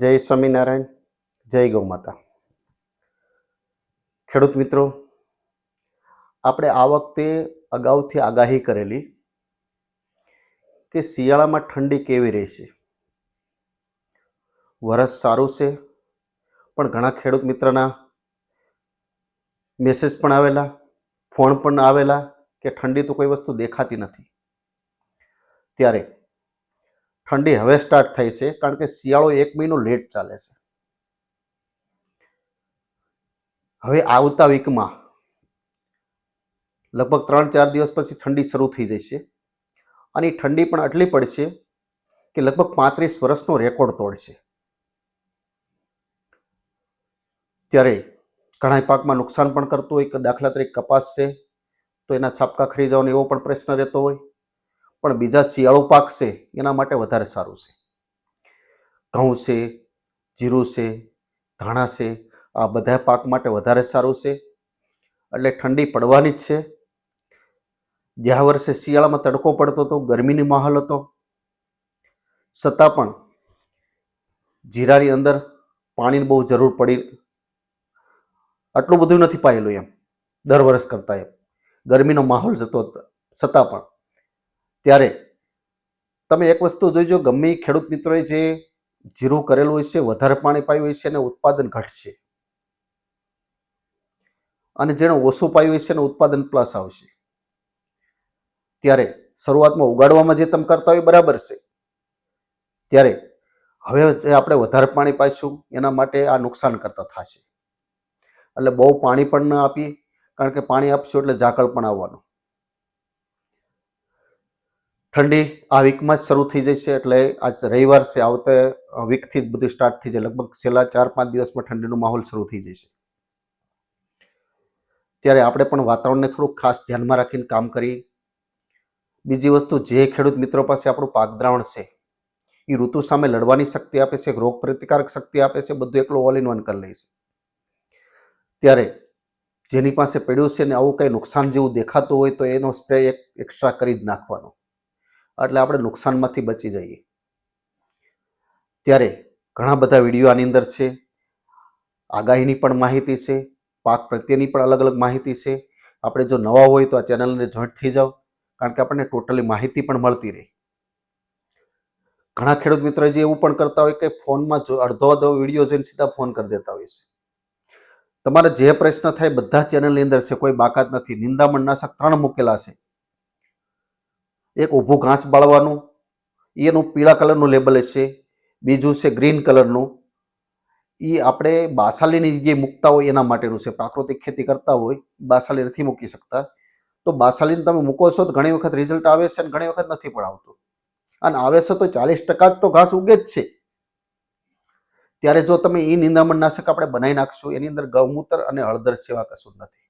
જય સ્વામિનારાયણ, જય ગૌ માતા. ખેડૂત મિત્રો, આપણે આ વખતે અગાઉથી આગાહી કરેલી કે શિયાળામાં ઠંડી કેવી રહેશે? વરસ સારું છે, પણ ઘણા ખેડૂત મિત્રના મેસેજ પણ આવેલા ફોન પણ આવેલા કે ઠંડી તો કોઈ વસ્તુ દેખાતી નથી. ત્યારે ઠંડી હવે સ્ટાર્ટ થઈ છે, કારણ કે શિયાળો એક મહિનો લેટ ચાલે છે. હવે આવતા વીકમાં લગભગ ત્રણ ચાર દિવસ પછી ઠંડી શરૂ થઈ જશે. અને ઠંડી પણ આટલી પડશે કે લગભગ પાંત્રીસ વર્ષનો રેકોર્ડ તોડશે. ત્યારે ઘણા પાકમાં નુકસાન પણ કરતું હોય, કે દાખલા તરીકે કપાસ છે, તો એના છાપકા ખરી જવાનો એવો પણ પ્રશ્ન રહેતો હોય. પણ બીજા શિયાળો પાક છે, એના માટે વધારે સારું છે. ઘઉં છે, જીરું છે, ધાણા છે, આ બધા પાક માટે વધારે સારું છે. એટલે ઠંડી પડવાની જ છે. ગયા વર્ષે શિયાળામાં તડકો પડતો હતો, ગરમીની માહોલ હતો. છતાં પણ જીરાની અંદર પાણીની બહુ જરૂર પડી, આટલું બધું નથી પાયેલું એમ, દર વર્ષ કરતાં એમ. ગરમીનો માહોલ જતો છતાં પણ. ત્યારે તમે એક વસ્તુ જોઈજો, ગમે ખેડૂત મિત્રોએ જે જીરું કરેલું હોય છે, વધારે પાણી પાયું હોય છે અને ઉત્પાદન ઘટશે. અને જેણે ઓછું પાયું હોય છે એનું ઉત્પાદન પ્લસ આવશે. ત્યારે શરૂઆતમાં ઉગાડવામાં જે તમે કરતા હોય બરાબર છે. ત્યારે હવે જે આપણે વધારે પાણી પાઈશું, એના માટે આ નુકસાન કરતા થશે. એટલે બહુ પાણી પણ ન આપીએ, કારણ કે પાણી આપશું એટલે ઝાકળ પણ આવવાનું. ઠંડી આ વીકમાં જ શરૂ થઈ જશે એટલે આજ રવિવાર છે, આવતે વીકથી જ બધું સ્ટાર્ટ થઈ જાય. લગભગ છેલ્લા ચાર પાંચ દિવસમાં ઠંડીનો માહોલ શરૂ થઈ જશે. ત્યારે આપણે પણ વાતાવરણને થોડુંક ખાસ ધ્યાનમાં રાખીને કામ કરી બીજી વસ્તુ, જે ખેડૂત મિત્રો પાસે આપણું પાક દ્રાવણ છે એ ઋતુ સામે લડવાની શક્તિ આપે છે, રોગ પ્રતિકારક શક્તિ આપે છે, બધું એકલું ઓલ ઇન વન કરી લે ત્યારે જેની પાસે પડ્યું છે ને આવું કંઈ નુકસાન જેવું દેખાતું હોય તો એનો સ્પ્રે એક એક્સ્ટ્રા કરી જ નાખવાનો. એટલે આપણે નુકસાનમાંથી બચી જઈએ. ત્યારે ઘણા બધા વીડિયો આની અંદર છે. આગાહીની પણ માહિતી છે. પાક પ્રત્યેની પણ અલગ અલગ માહિતી છે. આપણે જો નવા હોય તો આ ચેનલને જોઈન્ટ થઈ જાઓ, કારણ કે આપણને ટોટલી માહિતી પણ મળતી રહે. ઘણા ખેડૂત મિત્રો જે એવું પણ કરતા હોય કે ફોનમાં જો અડધો અડધો વીડિયો જોઈને સીધા ફોન કરી દેતા હોય છે. તમારે જે પ્રશ્ન થાય બધા ચેનલની અંદર છે, કોઈ બાકાત નથી. નિંદામણ નાશક ત્રણ મૂકેલા છે. એક ઊભું ઘાસ બાળવાનું. એનું પીળા કલરનું લેબલ હશે બીજું છે ગ્રીન કલરનું. એ આપણે બાસાલીની જગ્યાએ મૂકતા હોય એના માટેનું છે. પ્રાકૃતિક ખેતી કરતા હોય, બાસાલી નથી મૂકી શકતા. તો બાસાલીને તમે મૂકો છો તો ઘણી વખત રિઝલ્ટ આવે છે અને ઘણી વખત નથી પણ આવતું. અને આવે છે તો ચાલીસ ટકા જ તો ઘાસ ઉગે જ છે. ત્યારે જો તમે એ નિંદામણ નાશક આપણે બનાવી નાખશો, એની અંદર ગૌમૂત્ર અને હળદર સેવા કશું નથી.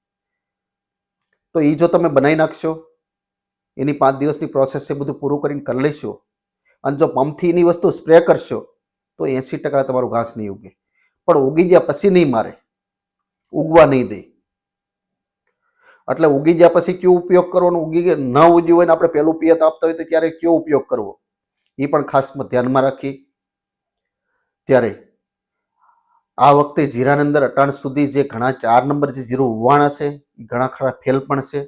તો એ જો તમે બનાવી નાખશો એની પાંચ દિવસની પ્રોસેસ છે બધું પૂરું કરીને કરી લઈશો. અને જો પંપથી એની વસ્તુ સ્પ્રે કરશો, તો એંસી ટકા તમારું ઘાસ નહીં ઉગે. પણ ઉગી ગયા પછી નહીં મારે. ઉગવા નહીં દે. એટલે ઉગી ગયા પછી કયો ઉપયોગ કરવાનો? ઉગી ગયા, ન ઉગ્યું હોય ને આપણે પહેલું પિયત આપતા હોય તો ત્યારે કયો ઉપયોગ કરવો? એ પણ ખાસ ધ્યાનમાં રાખી ત્યારે આ વખતે જીરાની અંદર અટાણ સુધી જે ઘણા ચાર નંબર જે જીરું ઉવાણ છે એ ઘણા ખરા ફેલ પણ છે.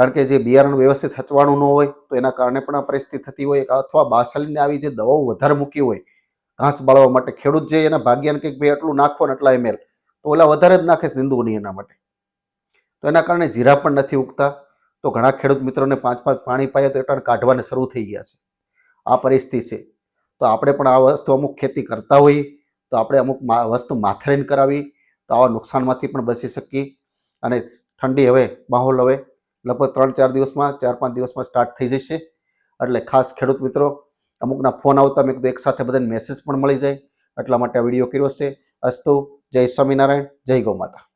કારણ કે જે બિયારણ વ્યવસ્થિત હચવાનું ન હોય, તો એના કારણે પણ આ પરિસ્થિતિ થતી હોય. અથવા બાસલીને આવી જે દવાઓ વધારે મૂકી હોય, ઘાસ બાળવા માટે ખેડૂત જે એના ભાગ્યાને કંઈક ભાઈ આટલું નાખો ને એટલા એમએલ તો ઓલા વધારે જ નાખે છે નિંદુની એના માટે. તો એના કારણે જીરા પણ નથી ઉગતા. તો ઘણા ખેડૂત મિત્રોને પાંચ પાંચ પાણી પાયા તો એટાણ કાઢવાને શરૂ થઈ ગયા છે. આ પરિસ્થિતિ છે. તો આપણે પણ આ વસ્તુ અમુક ખેતી કરતા હોઈએ, તો આપણે અમુક વસ્તુ માથેરીને કરાવી, તો આવા નુકસાનમાંથી પણ બચી શકીએ. અને ઠંડી હવે, માહોલ હવે લગભગ ત્રણ, ચાર દિવસમાં, ચાર, પાંચ દિવસમાં સ્ટાર્ટ થઈ જશે. એટલે ખાસ ખેડૂત મિત્રો, અમુકના ફોન આવતા મેં કીધું એકસાથે બધાને મેસેજ પણ મળી જાય. એટલા માટે આ વીડિયો કર્યો છે. અસ્તુ, જય સ્વામિનારાયણ, જય ગૌ માતા.